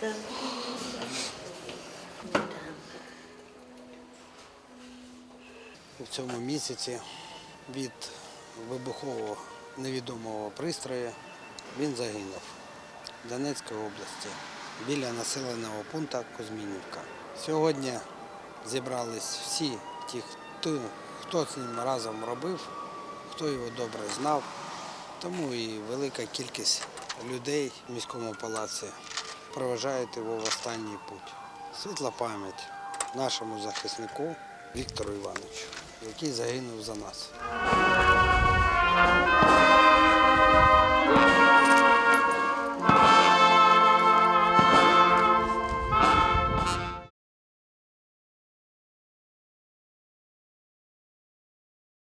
Так. У цьому місяці від вибухового невідомого пристрою він загинув в Донецькій області біля населеного пункту Кузьмінівка. Сьогодні зібрались всі ті, хто, хто з ним разом робив, хто його добре знав, тому і велика кількість людей в міському палаці проважають його в останній путь. Світла пам'ять нашому захиснику Віктору Івановичу, який загинув за нас.